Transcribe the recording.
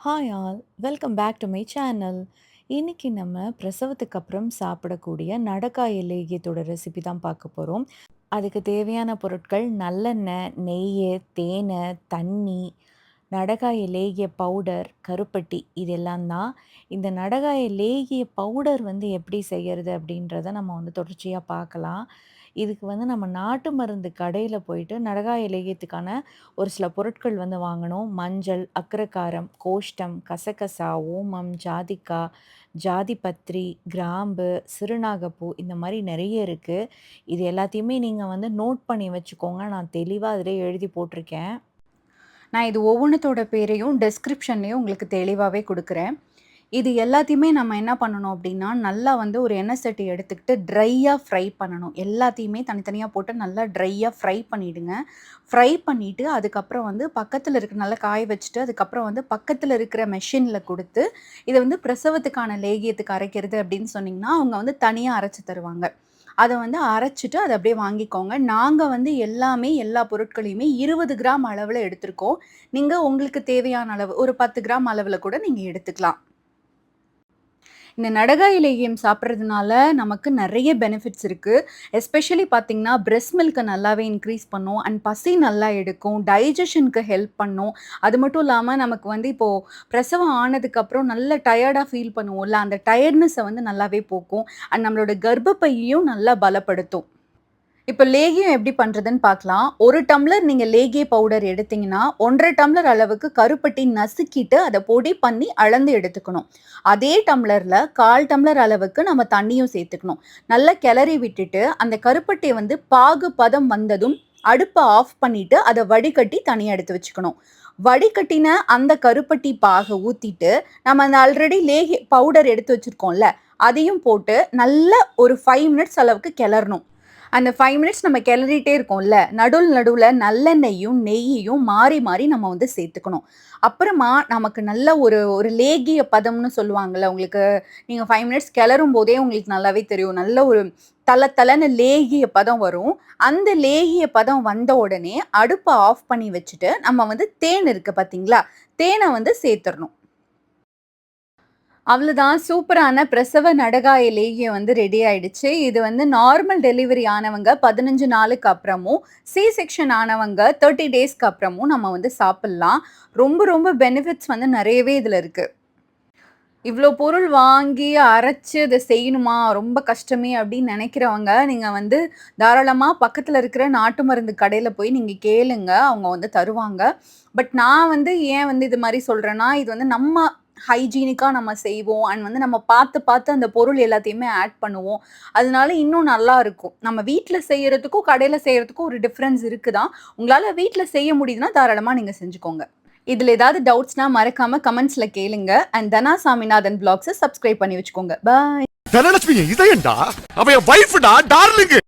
Hi all welcome back to my channel இன்றைக்கி நம்ம பிரசவத்துக்கு அப்புறம் சாப்பிடக்கூடிய நடக்காய் லேகியத்தோட ரெசிபி தான் பார்க்க போகிறோம் அதுக்கு தேவையான பொருட்கள் நல்லெண்ணெய் நெய் தேனை தண்ணி நடகாய லேகிய பவுடர் கருப்பட்டி இதெல்லாம் தான். இந்த நடகாய லேகிய பவுடர் வந்து எப்படி செய்கிறது அப்படின்றத நம்ம வந்து தொடர்ச்சியாக பார்க்கலாம். இதுக்கு வந்து நம்ம நாட்டு மருந்து கடையில் போயிட்டு நடகாய இலையத்துக்கான ஒரு சில பொருட்கள் வந்து வாங்கணும். மஞ்சள் அக்கரக்காரம் கோஷ்டம் கசகசா ஓமம் ஜாதிக்காய் ஜாதிபத்ரி கிராம்பு சிறுநாகப்பூ இந்த மாதிரி நிறைய இருக்குது இது எல்லாத்தையுமே நீங்கள் வந்து நோட் பண்ணி வச்சுக்கோங்க. நான் தெளிவாக அதில் எழுதி போட்டிருக்கேன். நான் இது ஒவ்வொன்றத்தோட பேரையும் டெஸ்கிரிப்ஷன்லேயும் உங்களுக்கு தெளிவாகவே கொடுக்குறேன். இது எல்லாத்தையுமே நம்ம என்ன பண்ணணும் அப்படின்னா நல்லா வந்து ஒரு எண்ணெய் சட்டி எடுத்துக்கிட்டு ட்ரையாக ஃப்ரை பண்ணணும். எல்லாத்தையுமே தனித்தனியாக போட்டு நல்லா ட்ரையாக ஃப்ரை பண்ணிவிடுங்க ஃப்ரை பண்ணிவிட்டு அதுக்கப்புறம் வந்து பக்கத்தில் இருக்கிற நல்லா காய வச்சுட்டு அதுக்கப்புறம் வந்து பக்கத்தில் இருக்கிற மெஷினில் கொடுத்து இதை வந்து பிரசவத்துக்கான லேகியத்துக்கு அரைக்கிறது அப்படின்னு சொன்னிங்கன்னா அவங்க வந்து தனியாக அரைச்சி தருவாங்க. அதை வந்து அரைச்சிட்டு அதை அப்படியே வாங்கிக்கோங்க. நாங்கள் வந்து எல்லாமே எல்லா பொருட்களையுமே இருபது கிராம் அளவில் எடுத்திருக்கோம். நீங்கள் உங்களுக்கு தேவையான அளவு ஒரு பத்து கிராம் அளவில் கூட நீங்கள் எடுத்துக்கலாம். இந்த நடகா இலையம் சாப்பிட்றதுனால நமக்கு நிறைய பெனிஃபிட்ஸ் இருக்குது எஸ்பெஷலி பார்த்திங்கன்னா பிரெஸ்ட் மில்க்கை நல்லாவே இன்க்ரீஸ் பண்ணும். அண்ட் பசி நல்லா எடுக்கும். டைஜஷனுக்கு ஹெல்ப் பண்ணும். அது மட்டும் இல்லாமல் நமக்கு வந்து இப்போது பிரசவம் ஆனதுக்கப்புறம் நல்ல டயர்டாக ஃபீல் பண்ணுவோம்ல அந்த டயர்ட்னஸை வந்து நல்லாவே போக்கும். அண்ட் நம்மளோட கர்ப்பப்பையையும் நல்லா பலப்படுத்தும். இப்போ லேகியம் எப்படி பண்ணுறதுன்னு பார்க்கலாம். ஒரு டம்ளர் நீங்கள் லேகிய பவுடர் எடுத்தீங்கன்னா ஒன்றரை டம்ளர் அளவுக்கு கருப்பட்டி நசுக்கிட்டு அதை பொடி பண்ணி அளந்து எடுத்துக்கணும். அதே டம்ளரில் கால் டம்ளர் அளவுக்கு நம்ம தண்ணியும் சேர்த்துக்கணும். நல்லா கிளறி விட்டுட்டு அந்த கருப்பட்டியை வந்து பாகு பதம் வந்ததும் அடுப்பை ஆஃப் பண்ணிட்டு அதை வடிகட்டி தனியாக எடுத்து வச்சுக்கணும். வடிகட்டின அந்த கருப்பட்டி பாகை ஊற்றிட்டு நம்ம அந்த ஆல்ரெடி லேகி பவுடர் எடுத்து வச்சுருக்கோம்ல அதையும் போட்டு நல்ல ஒரு ஃபைவ் மினிட்ஸ் அளவுக்கு கிளறணும். அந்த ஃபைவ் மினிட்ஸ் நம்ம கிளறிட்டே இருக்கோம்ல நடுவில் நடுவில் நல்லெண்ணெயும் நெய்யையும் மாறி மாறி நம்ம வந்து சேர்த்துக்கணும். அப்புறமா நமக்கு நல்ல ஒரு ஒரு லேகிய பதம்னு சொல்லுவாங்கள்ல உங்களுக்கு நீங்கள் ஃபைவ் மினிட்ஸ் கிளறும் போதே உங்களுக்கு நல்லாவே தெரியும். நல்ல ஒரு தல தலன்னு லேகிய பதம் வரும். அந்த லேகிய பதம் வந்த உடனே அடுப்பை ஆஃப் பண்ணி வச்சுட்டு நம்ம வந்து தேன் இருக்குது பார்த்தீங்களா தேனை வந்து சேர்த்துடணும் அவ்வளோதான் சூப்பரான பிரசவ நடகாயிலேயே வந்து ரெடி ஆயிடுச்சு. இது வந்து நார்மல் டெலிவரி ஆனவங்க பதினஞ்சு நாளுக்கு அப்புறமும் சி செக்ஷன் ஆனவங்க தேர்ட்டி டேஸ்க்கு அப்புறமும் நம்ம வந்து சாப்பிட்லாம். ரொம்ப ரொம்ப பெனிஃபிட்ஸ் வந்து நிறையவே இதில் இருக்குது இவ்வளோ பொருள் வாங்கி அரைச்சி இதை செய்யணுமா? ரொம்ப கஷ்டமே அப்படின்னு நினைக்கிறவங்க நீங்கள் வந்து தாராளமாக பக்கத்தில் இருக்கிற நாட்டு மருந்து கடையில் போய் நீங்கள் கேளுங்க. அவங்க வந்து தருவாங்க. பட் நான் வந்து ஏன் வந்து இது மாதிரி சொல்கிறேன்னா இது வந்து நம்ம ஹைஜீனிக்காக நம்ம செய்வோம். அண்ட் வந்து நம்ம பார்த்து பார்த்து அந்த பொருள் எல்லாத்தையுமே ஆட் பண்ணுவோம். அதனால இன்னும் நல்லா இருக்கும். நம்ம வீட்டில் செய்யறதுக்கும் கடையில் செய்யறதுக்கும் ஒரு டிஃப்ரென்ஸ் இருக்குதான். உங்களால் வீட்டில் செய்ய முடியுதுன்னா தாராளமாக நீங்கள் செஞ்சுக்கோங்க. இதில் ஏதாவது டவுட்ஸ்னா மறக்காம கமெண்ட்ஸில் கேளுங்க. அண்ட் தனா சாமிநாதன் பிளாக்ஸை சப்ஸ்கிரைப் பண்ணி வச்சுக்கோங்க. பாய் தனலட்சுமி இதயண்டா? அவன் வைஃப்டா டார்லிங்கு